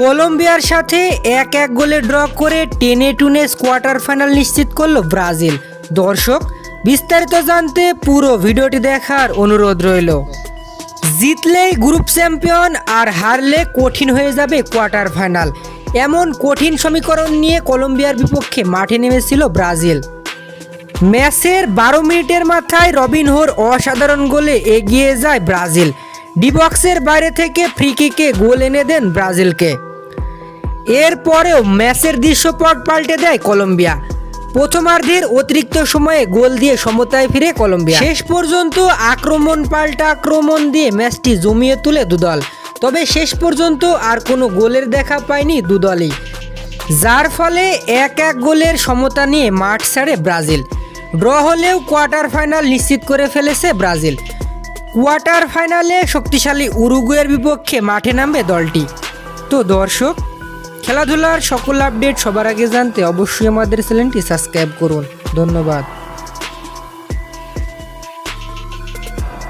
কলম্বিয়ার সাথে এক এক গোলে ড্র করে টেনে টুনে কোয়ার্টার ফাইনাল নিশ্চিত করল ব্রাজিল। দর্শক, বিস্তারিত জানতে পুরো ভিডিওটি দেখার অনুরোধ রইল। জিতলেই গ্রুপ চ্যাম্পিয়ন আর হারলে কঠিন হয়ে যাবে কোয়ার্টার ফাইনাল। এমন কঠিন সমীকরণ নিয়ে কলম্বিয়ার বিপক্ষে মাঠে নেমেছিল ব্রাজিল। ম্যাচের বারো মিনিটের মাথায় রবিনহোর অসাধারণ গোলে এগিয়ে যায় ব্রাজিল। ডিবক্সের বাইরে থেকে ফ্রি কিকে গোল এনে দেন ব্রাজিলকে। এরপরেও ম্যাচের দৃশ্যপট পাল্টে দেয় কলম্বিয়া। প্রথমার্ধের অতিরিক্ত সময়ে গোল দিয়ে সমতায় ফিরে কলম্বিয়া। শেষ পর্যন্ত আক্রমণ পাল্টা আক্রমণ দিয়ে ম্যাচটি জমিয়ে তুলে দুদল। তবে শেষ পর্যন্ত আর কোনো গোলের দেখা পায়নি দুদলই। যার ফলে এক এক গোলের সমতা নিয়ে মাঠ ছাড়ে ব্রাজিল। ড্র হলেও কোয়ার্টার ফাইনাল নিশ্চিত করে ফেলেছে ব্রাজিল। কোয়ার্টার ফাইনালে শক্তিশালী উরুগুয়ের বিপক্ষে মাঠে নামবে দলটি। তো দর্শক খেলাধুলার সকল আপডেট সবার আগে জানতে অবশ্যই আমাদের চ্যানেলটি সাবস্ক্রাইব করুন। ধন্যবাদ।